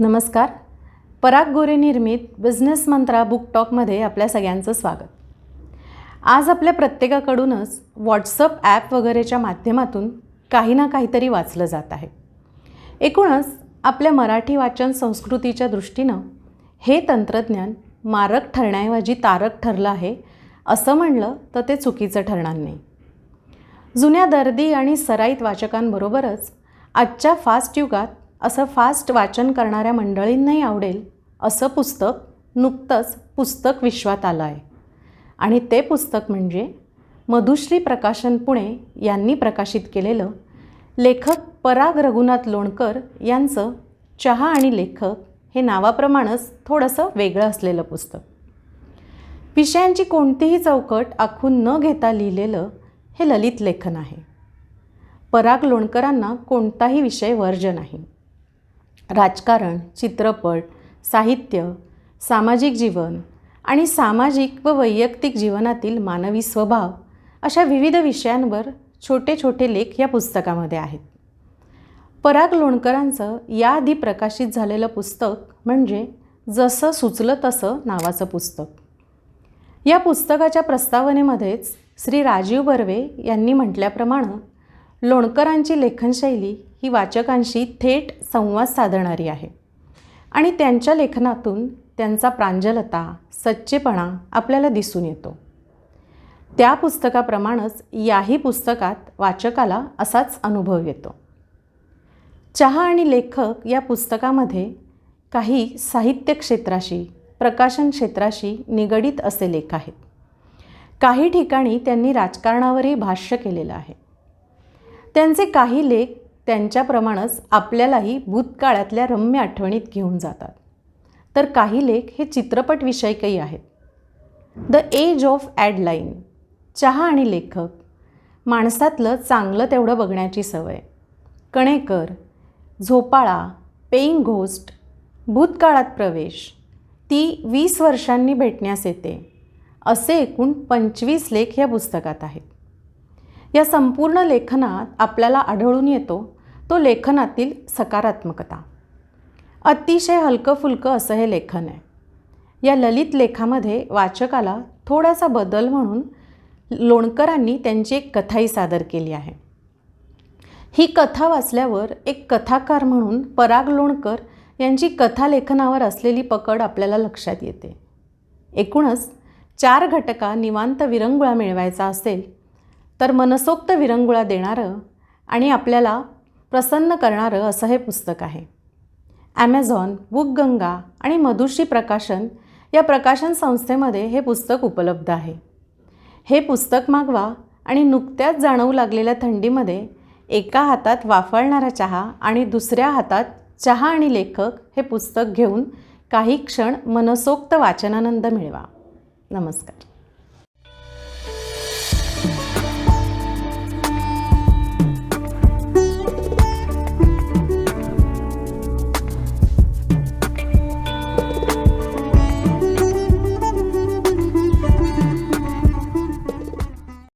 नमस्कार. पराग गोरे निर्मित बिझनेस मंत्रा बुक टॉकमध्ये आपल्या सगळ्यांचं स्वागत. आज आपल्या प्रत्येकाकडूनच व्हॉट्सअप ॲप वगैरेच्या माध्यमातून काही ना काहीतरी वाचलं जात आहे. एकूणच आपल्या मराठी वाचन संस्कृतीच्या दृष्टीनं हे तंत्रज्ञान मारक ठरण्याऐवजी तारक ठरलं आहे असं म्हणलं तर ते चुकीचं ठरणार नाही. जुन्या दर्दी आणि सराईत वाचकांबरोबरच आजच्या फास्ट युगात असं फास्ट वाचन करणाऱ्या मंडळींनाही आवडेल असं पुस्तक नुकतंच पुस्तक विश्वात आलं आहे आणि ते पुस्तक म्हणजे मधुश्री प्रकाशन पुणे यांनी प्रकाशित केलेलं लेखक पराग रघुनाथ लोणकर यांचं चहा आणि लेखक हे नावाप्रमाणेच थोडंसं वेगळं असलेलं पुस्तक. विषयांची कोणतीही चौकट आखून न घेता लिहिलेलं हे ललित लेखन आहे. पराग लोणकरांना कोणताही विषय वर्ज नाही. राजकारण चित्रपट साहित्य सामाजिक जीवन आणि सामाजिक व वैयक्तिक जीवनातील मानवी स्वभाव अशा विविध विषयांवर छोटे छोटे लेख या पुस्तकामध्ये आहेत. पराग लोणकरांचं याआधी प्रकाशित झालेलं पुस्तक म्हणजे जसं सुचलं तसं नावाचं पुस्तक. या पुस्तकाच्या प्रस्तावनेमध्येच श्री राजीव बर्वे यांनी म्हटल्याप्रमाणे लोणकरांची लेखनशैली ही वाचकांशी थेट संवाद साधणारी आहे. आणि त्यांच्या लेखनातून त्यांचा प्रांजलता सच्चेपणा आपल्याला दिसून येतो. त्या पुस्तकाप्रमाणेच याही पुस्तकात वाचकाला असाच अनुभव येतो. चहा आणि लेखक या पुस्तकामध्ये काही साहित्य क्षेत्राशी प्रकाशन क्षेत्राशी निगडीत असे लेख आहेत. काही ठिकाणी त्यांनी राजकारणावरही भाष्य केलेलं आहे. त्यांचे काही लेख त्यांच्याप्रमाणेच आपल्यालाही भूतकाळातल्या रम्य आठवणीत घेऊन जातात. तर काही लेख हे चित्रपटविषयकही आहेत. द एज ऑफ ॲडलाईन चहा आणि लेखक माणसातलं चांगलं तेवढं बघण्याची सवय. कणेकर झोपाळा पेईंग घोस्ट भूतकाळात प्रवेश ती वीस वर्षांनी भेटण्यास येते असे एकूण पंचवीस लेख या पुस्तकात आहेत. या संपूर्ण लेखनात आपल्याला आढळून येतो तो लेखनातील सकारात्मकता. अतिशय हलकंफुलकं असं हे लेखन आहे. या ललित लेखामध्ये वाचकाला थोडासा बदल म्हणून लोणकरांनी त्यांची एक कथाही सादर केली आहे. ही कथा वाचल्यावर एक कथाकार म्हणून पराग लोणकर यांची कथा लेखनावर असलेली पकड आपल्याला लक्षात येते. एकूणच चार घटका निवांत विरंगुळा मिळवायचा असेल तर मनसोक्त विरंगुळा देणारं आणि आपल्याला प्रसन्न करणारं असं हे पुस्तक आहे. ॲमेझॉन बुकगंगा आणि मधुश्री प्रकाशन या प्रकाशन संस्थेमध्ये हे पुस्तक उपलब्ध आहे. हे पुस्तक मागवा आणि नुकत्याच जाणवू लागलेल्या थंडीमध्ये एका हातात वाफळणारा चहा आणि दुसऱ्या हातात चहा आणि लेखक हे पुस्तक घेऊन काही क्षण मनसोक्त वाचनानंद मिळवा. नमस्कार.